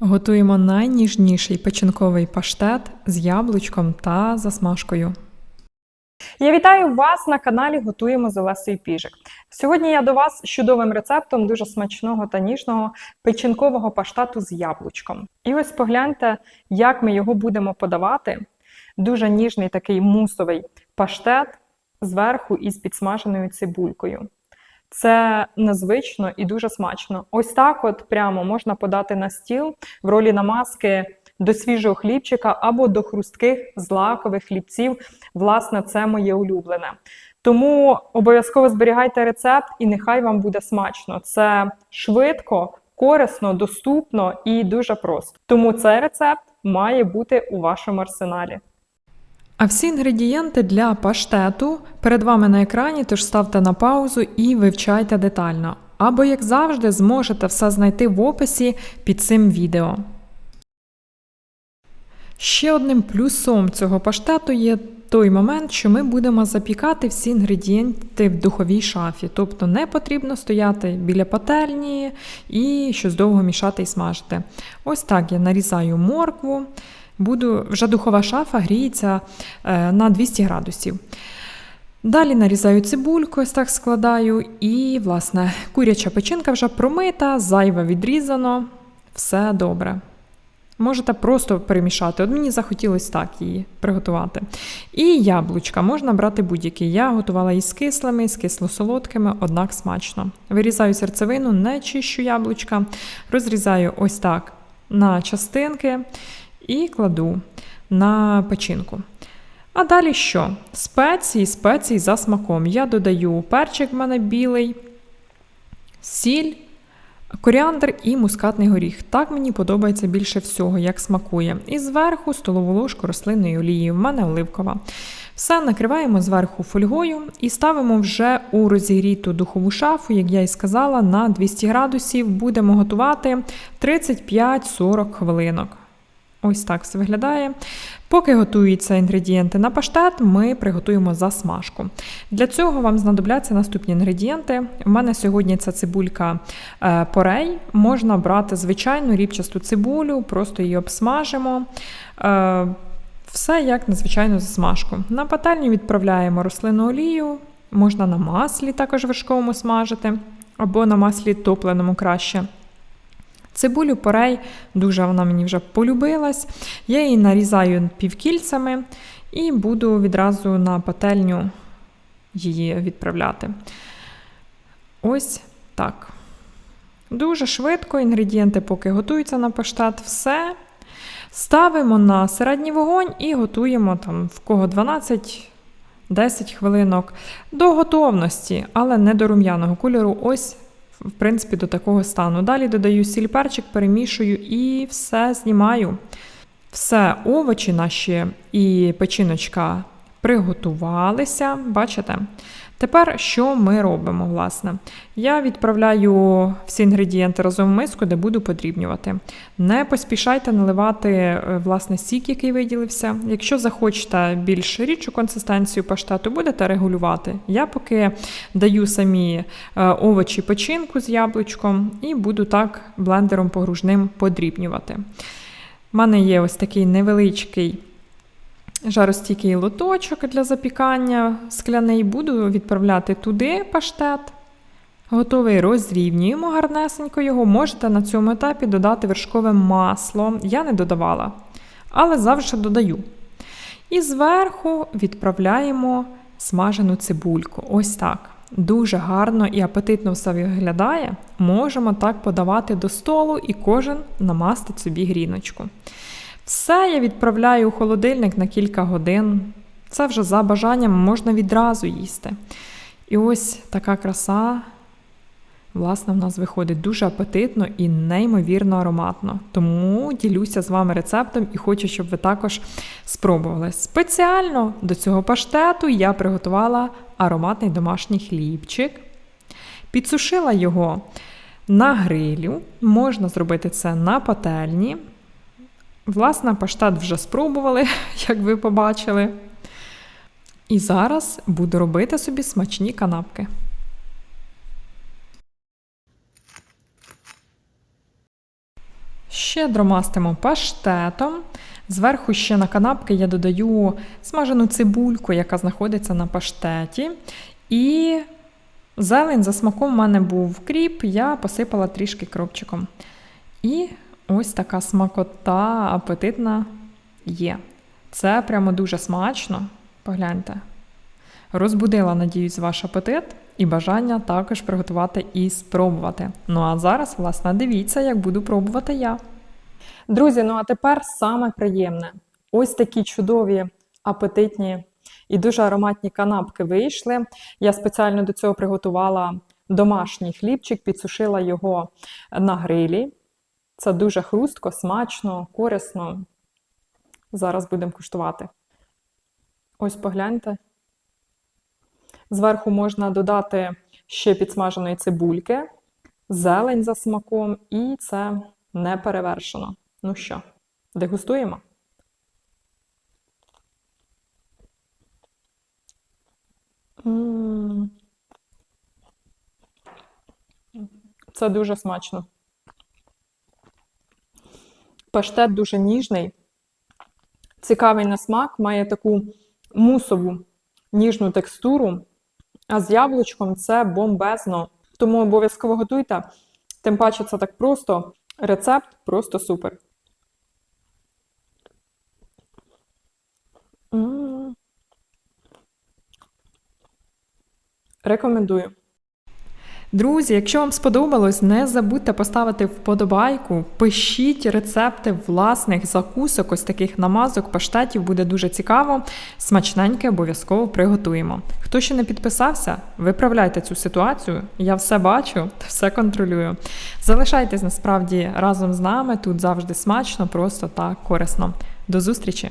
Готуємо найніжніший печінковий паштет з яблучком та засмажкою. Я вітаю вас на каналі Готуємо з Олесею Піжик. Сьогодні я до вас з чудовим рецептом дуже смачного та ніжного печінкового паштату з яблучком. І ось погляньте, як ми його будемо подавати. Дуже ніжний такий мусовий паштет зверху із підсмаженою цибулькою. Це незвично і дуже смачно. Ось так, от прямо можна подати на стіл в ролі намазки до свіжого хлібчика або до хрустких злакових хлібців. Власне, це моє улюблене. Тому обов'язково зберігайте рецепт, і нехай вам буде смачно. Це швидко, корисно, доступно і дуже просто. Тому цей рецепт має бути у вашому арсеналі. А всі інгредієнти для паштету перед вами на екрані, тож ставте на паузу і вивчайте детально. Або, як завжди, зможете все знайти в описі під цим відео. Ще одним плюсом цього паштету є той момент, що ми будемо запікати всі інгредієнти в духовій шафі. Тобто не потрібно стояти біля пательні і щось довго мішати і смажити. Ось так я нарізаю моркву. Буду, Вже духова шафа гріється е, на 200 градусів. Далі нарізаю цибульку, ось так складаю, і, власне, куряча печінка вже промита, зайве відрізано, все добре. Можете просто перемішати. От мені захотілося так її приготувати. І яблучка можна брати будь-які. Я готувала і з кислими, з кисло-солодкими, однак смачно. Вирізаю серцевину, не чищу яблучка, розрізаю ось так на частинки і кладу на печінку. А далі що? Спеції, спеції за смаком. Я додаю перчик в мене білий, сіль, коріандр і мускатний горіх. Так мені подобається більше всього, як смакує. І зверху столову ложку рослинної олії. В мене оливкова. Все накриваємо зверху фольгою і ставимо вже у розігріту духову шафу, як я і сказала, на 200 градусів. Будемо готувати 35-40 хвилинок. Ось так все виглядає. Поки готуються інгредієнти на паштет, ми приготуємо засмажку. Для цього вам знадобляться наступні інгредієнти. У мене сьогодні це цибулька е, порей. Можна брати звичайну ріпчасту цибулю, просто її обсмажимо. Е, все як на звичайну засмажку. На пательню відправляємо рослинну олію, можна на маслі також вершковому смажити, або на маслі топленому краще. Цибулю порей, дуже вона мені вже полюбилась. Я її нарізаю півкільцями і буду відразу на пательню її відправляти. Ось так. Дуже швидко інгредієнти, поки готуються на паштет, все. Ставимо на середній вогонь і готуємо там в кого 12. 10 хвилинок до готовності, але не до рум'яного кольору. Ось в принципі, до такого стану. Далі додаю сіль перчик, перемішую і все знімаю. Все, овочі наші і печіночка приготувалися, бачите? Тепер що ми робимо, власне? Я відправляю всі інгредієнти разом в миску, де буду подрібнювати. Не поспішайте наливати е, власне сік, який виділився. Якщо захочете більш рідшу консистенцію паштету, будете регулювати. Я поки даю самі е, овочі печінку з яблучком і буду так блендером погружним подрібнювати. У мене є ось такий невеличкий жаростійкий лоточок для запікання скляний, буду відправляти туди паштет. Готовий розрівнюємо гарнесенько його. Можете на цьому етапі додати вершкове масло. Я не додавала, але завжди додаю. І зверху відправляємо смажену цибульку. Ось так. Дуже гарно і апетитно все виглядає. Можемо так подавати до столу і кожен намастить собі гріночку. Все я відправляю у холодильник на кілька годин. Це вже за бажанням можна відразу їсти. І ось така краса, власне, в нас виходить дуже апетитно і неймовірно ароматно. Тому ділюся з вами рецептом і хочу, щоб ви також спробували. Спеціально до цього паштету я приготувала ароматний домашній хлібчик, підсушила його на грилю. Можна зробити це на пательні. Власне, паштет вже спробували, як ви побачили. І зараз буду робити собі смачні канапки. Щедро мастимо паштетом. Зверху ще на канапки я додаю смажену цибульку, яка знаходиться на паштеті. І зелень за смаком в мене був кріп, я посипала трішки кропчиком. І ось така смакота апетитна є. Це прямо дуже смачно. Погляньте. Розбудила, надіюсь, ваш апетит і бажання також приготувати і спробувати. Ну а зараз, власне, дивіться, як буду пробувати я. Друзі, ну а тепер саме приємне. Ось такі чудові, апетитні і дуже ароматні канапки вийшли. Я спеціально до цього приготувала домашній хлібчик, підсушила його на грилі. Це дуже хрустко, смачно, корисно. Зараз будемо куштувати. Ось погляньте. Зверху можна додати ще підсмаженої цибульки, зелень за смаком, і це не перевершено. Ну що, дегустуємо? Це дуже смачно. Паштет дуже ніжний, цікавий на смак, має таку мусову ніжну текстуру, а з яблучком це бомбезно. Тому обов'язково готуйте. Тим паче це так просто. Рецепт просто супер. М. Рекомендую. Друзі, якщо вам сподобалось, не забудьте поставити вподобайку, пишіть рецепти власних закусок, ось таких намазок, паштетів, буде дуже цікаво. Смачненьке обов'язково приготуємо. Хто ще не підписався, виправляйте цю ситуацію. Я все бачу, все контролюю. Залишайтесь насправді разом з нами. Тут завжди смачно, просто та корисно. До зустрічі!